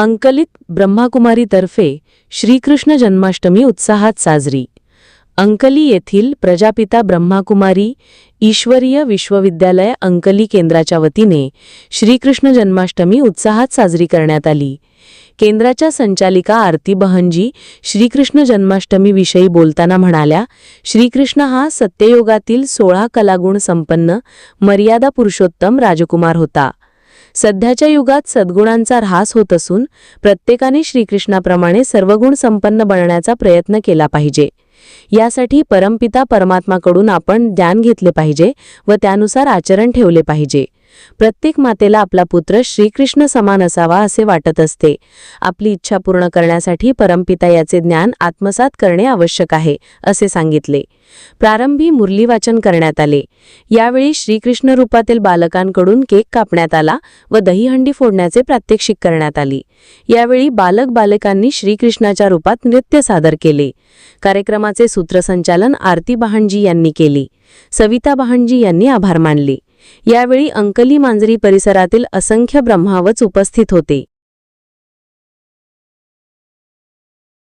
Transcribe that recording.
अंकलित ब्रह्माकुमारीतर्फे श्रीकृष्ण जन्माष्टमी उत्साहात साजरी. अंकली येथील प्रजापिता ब्रह्माकुमारी ईश्वरीय विश्वविद्यालय अंकली केंद्राच्या वतीने श्रीकृष्ण जन्माष्टमी उत्साहात साजरी करण्यात आली. केंद्राच्या संचालिका आरती बहनजी श्रीकृष्ण जन्माष्टमीविषयी बोलताना म्हणाल्या श्रीकृष्ण हा सत्ययोगातील सोळा कलागुण संपन्न मर्यादा पुरुषोत्तम राजकुमार होता. सध्याच्या युगात सद्गुणांचा ऱ्हास होत असून प्रत्येकाने श्रीकृष्णाप्रमाणे सर्वगुण संपन्न बनण्याचा प्रयत्न केला पाहिजे. यासाठी परमपिता परमात्माकडून आपण ज्ञान घेतले पाहिजे व त्यानुसार आचरण ठेवले पाहिजे. प्रत्येक मातेला आपला पुत्र श्रीकृष्ण समान असावा असे वाटत असते. आपली इच्छा पूर्ण करण्यासाठी परमपिता याचे ज्ञान आत्मसात करणे आवश्यक आहे असे सांगितले. प्रारंभी मुरली वाचन करण्यात आले. यावेळी श्रीकृष्ण रूपातील बालकांकडून केक कापण्यात आला व दहीहंडी फोडण्याचे प्रात्यक्षिक करण्यात आली. यावेळी बालक बालकांनी श्रीकृष्णाच्या रूपात नृत्य सादर केले. कार्यक्रमाचे सूत्रसंचालन आरती बहाणजी यांनी केली. सविता बहाणजी यांनी आभार मानले. यावेळी अंकली मांजरी परिसरातील असंख्य ब्रह्मावच उपस्थित होते.